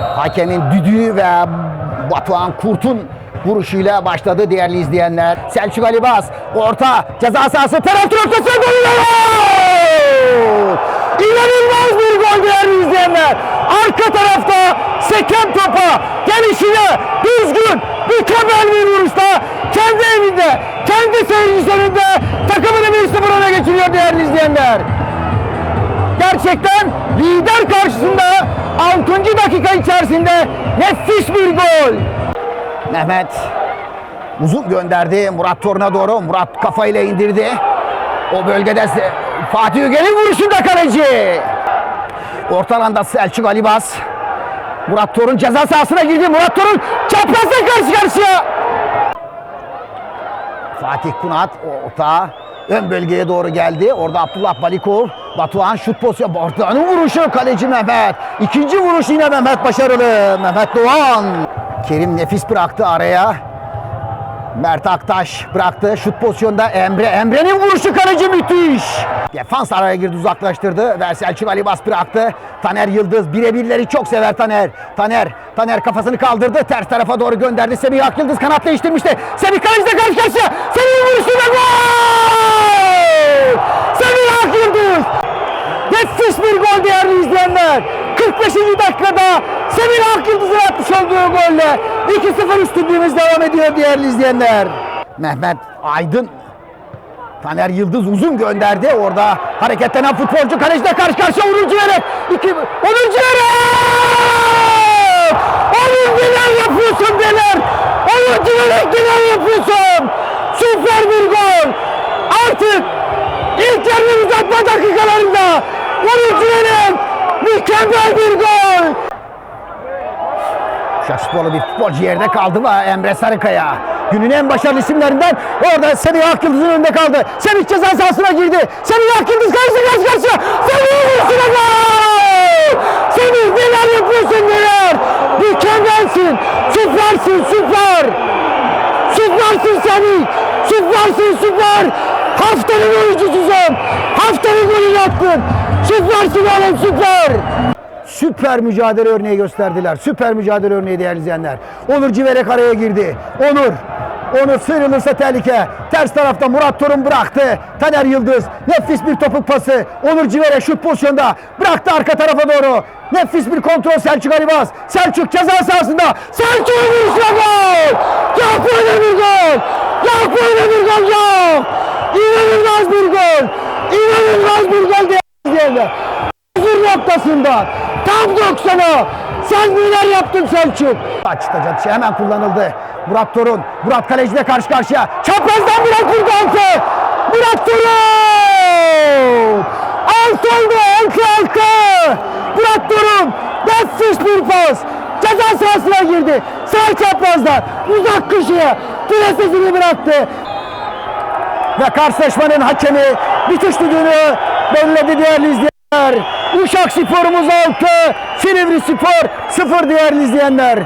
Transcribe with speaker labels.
Speaker 1: Hakemin düdüğü ve Batuhan Kurt'un vuruşuyla başladı değerli izleyenler. Selçuk Ali Bas orta ceza sahası taraf ortası gol! İnanılmaz bir gol değerli izleyenler. Arka tarafta seken topa gelişine düzgün mükemmel bir vuruşta kendi evinde kendi seyircisi önünde takımını 1-0 öne geçiriyor değerli izleyenler. Gerçekten lider karşısında 6. dakika içerisinde nefis bir gol. Mehmet uzun gönderdi Murat Torun'a doğru. Murat kafayla indirdi. O bölgede Fatih Ügen'in vuruşunda kaleci. Orta alanda Selçuk Alibas. Murat Torun ceza sahasına girdi. Murat Torun çaprazla karşı karşıya. Fatih Kunat orta ön bölgeye doğru geldi. Orada Abdullah Balikov. Batuhan şut pozisyonu. Batuhan'ın vuruşu kaleci Mehmet. İkinci vuruş yine Mehmet başarılı. Mehmet Doğan. Kerim nefis bıraktı araya. Mert Aktaş bıraktı. Şut pozisyonda Emre. Emre'nin vuruşu kaleci müthiş. Defans araya girdi uzaklaştırdı. Ve Selçuk Ali Bas bıraktı. Taner Yıldız birebirleri çok sever Taner. Taner. Taner kafasını kaldırdı. Ters tarafa doğru gönderdi. Semih Ak Yıldız kanat değiştirmişti. Semih kaleciyle karşı karşıya. Semih'in vuruşu ve gol! Semih Ak Yıldız. Nefis bir gol izleyenler. 45. dakikada Semih Akyıldız'ın atmış olduğu golle 2-0 üstünlüğümüz devam ediyor değerli izleyenler. Mehmet Aydın Taner Yıldız uzun gönderdi. Orada hareketlenen futbolcu kaleciyle karşı karşıya Onur Civerek. İki, Onur Civerek! Onur neler yapıyorsun neler? Onur Civerek neler yapıyorsun? Süper bir gol. Artık ilk yarının uzatma dakikalarında Onur Civerek mükemmel bir gol. Şaşsporlu bir futbolcu yerde kaldı ve Emre Sarıkaya. Günün en başarılı isimlerinden orada Semih Akyıldız'ın önünde kaldı. Semih ceza sahasına girdi. Semih Akyıldız karşı karşı karşıya. Semih vuruşuna gol! Semih neler yapıyorsun neler? Mükemmelsin. Süpersin süper. Süpersin Semih. Süpersin süper. Haftanın oyuncususun. Haftanın golünü attın. Süpersin oğlum süper. Süper mücadele örneği gösterdiler. Süper mücadele örneği değerli izleyenler. Onur Civerek araya girdi. Onur. Onur sıyrılırsa tehlike. Ters tarafta Murat Torun bıraktı. Taner Yıldız. Nefis bir topuk pası. Onur Civerek şut pozisyonda. Bıraktı arka tarafa doğru. Nefis bir kontrol Selçuk Alibaz. Selçuk ceza sahasında. Selçuk vuruşla. Yok böyle bir gol. Yok böyle bir gol yok. İnanılmaz bir gol. İnanılmaz bir gol değerli izleyenler. Sıfır noktasında tam 90'a sen neler yaptın Selçuk? Açtı cadışı hemen kullanıldı. Murat Torun, Murat kaleciyle karşı karşıya. Çaprazdan Murat vurdu altı. Murat Torun! Altı oldu, altı altı. Murat Torun, nefis bir pas. Ceza sahasına girdi. Sağ çaprazdan, uzak köşeye. Presesini bıraktı. Ve karşılaşmanın hakemi bitiş düdüğünü belledi değerli izleyenler. Uşak sporumuz 6, Silivri Spor 0 değerli izleyenler.